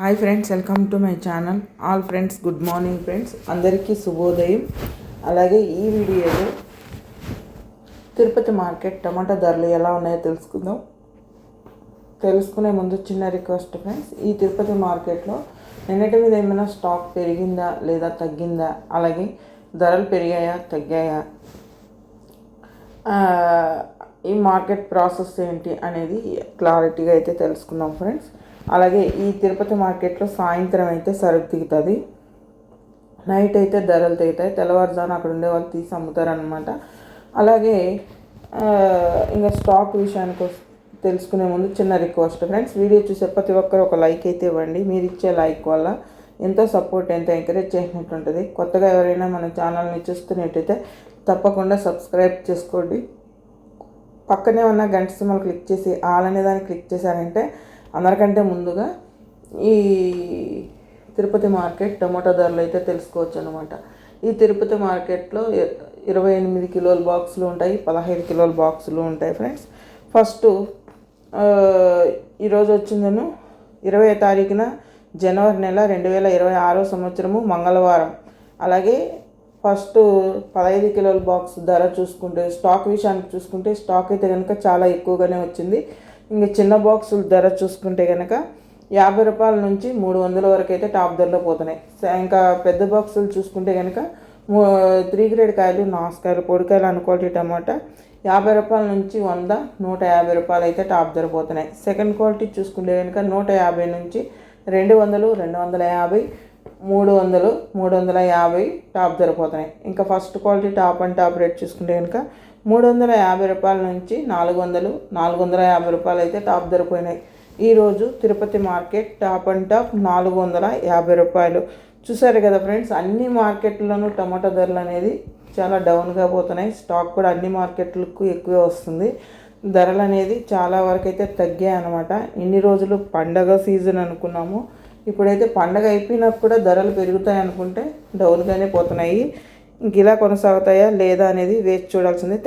Hi friends welcome to my channel all friends good morning friends అందరికీ శుభోదయం. అలాగే ఈ వీడియోలో తిరుపతి మార్కెట్ టమాటా ధరలు ఎలా ఉన్నాయో తెలుసుకుందాం. తెలుసుకునే ముందు చిన్న రిక్వెస్ట్ ఫ్రెండ్స్ ఈ తిరుపతి మార్కెట్లో నిన్నటి మీద ఏమైనా స్టాక్ పెరిగిందా లేదా తగ్గిందా? అలాగే ధరలు పెరిగాయా తగ్గాయా? ఈ మార్కెట్ ప్రాసెస్ ఏంటి అనేది క్లారిటీగా అయితే తెలుసుకుందాం ఫ్రెండ్స్ అలాగే ఈ తిరుపతి మార్కెట్లో సాయంత్రం అయితే సరుకు దిగుతుంది. నైట్ అయితే ధరలు తెగుతాయి. తెల్లవారుజామున అక్కడ ఉండే వాళ్ళు తీసి అమ్ముతారనమాట అలాగే ఇంకా స్టాక్ విషయానికి తెలుసుకునే ముందు చిన్న రిక్వెస్ట్ ఫ్రెండ్స్ వీడియో చూసే ప్రతి ఒక్కరు ఒక లైక్ అయితే ఇవ్వండి. మీరు ఇచ్చే లైక్ వల్ల ఎంతో సపోర్ట్ ఎంతో ఎంకరేజ్ చేసినట్టు ఉంటుంది. కొత్తగా ఎవరైనా మన ఛానల్ని చూస్తున్నట్టయితే తప్పకుండా సబ్స్క్రైబ్ చేసుకోండి. పక్కనే ఉన్న గంట సింబల్ క్లిక్ చేసి ఆల్ అనే దాన్ని క్లిక్ చేశారంటే అందరికంటే ముందుగా ఈ తిరుపతి మార్కెట్ టమాటా ధరలు అయితే తెలుసుకోవచ్చు అనమాట ఈ తిరుపతి మార్కెట్లో ఇరవై ఎనిమిది కిలోల బాక్సులు ఉంటాయి పదహైదు కిలోల బాక్సులు ఉంటాయి ఫ్రెండ్స్. ఫస్ట్ ఈరోజు వచ్చిందను ఇరవై తారీఖున జనవరి నెల రెండు వేల ఇరవై ఆరో సంవత్సరము మంగళవారం. అలాగే ఫస్ట్ పదహైదు కిలోల బాక్స్ ధర చూసుకుంటే స్టాక్ విషయానికి చూసుకుంటే స్టాక్ అయితే కనుక చాలా ఎక్కువగానే వచ్చింది. ఇంకా చిన్న బాక్సుల ధర చూసుకుంటే కనుక యాభై రూపాయల నుంచి మూడు వందల వరకు అయితే టాప్ ధరలో పోతున్నాయి. స- ఇంకా పెద్ద బాక్సులు చూసుకుంటే కనుక త్రీ గ్రేడ్ కాయలు నాసుకాయలు పొడికాయలు అనుకోటి టమాటా యాభై రూపాయల నుంచి వంద నూట యాభై రూపాయలు అయితే టాప్ ధర పోతున్నాయి. సెకండ్ క్వాలిటీ చూసుకుంటే కనుక నూట యాభై నుంచి రెండు వందలు రెండు వందల యాభై మూడు వందలు మూడు వందల యాభై టాప్ దొరికిపోతున్నాయి ఇంకా first quality top and top rate చూసుకుంటే కనుక మూడు వందల యాభై రూపాయల నుంచి నాలుగు వందలు నాలుగు వందల యాభై రూపాయలు అయితే టాప్ దొరికిపోయినాయి ఈరోజు Tirupati market top and top నాలుగు వందల యాభై రూపాయలు. చూసారు కదా ఫ్రెండ్స్ అన్ని మార్కెట్లోనూ టమాటా ధరలు అనేది చాలా డౌన్గా పోతున్నాయి. స్టాక్ కూడా అన్ని మార్కెట్లకు ఎక్కువే వస్తుంది. ధరలు అనేది చాలా వరకు అయితే తగ్గాయి అనమాట ఇన్ని రోజులు పండగ సీజన్ అనుకున్నాము. ఇప్పుడైతే పండగ అయిపోయినా కూడా ధరలు పెరుగుతాయి అనుకుంటే డౌన్గానే పోతున్నాయి. ఇంక ఇలా కొనసాగుతాయా లేదా అనేది వేచి చూడాల్సిందే. థ్యాంక్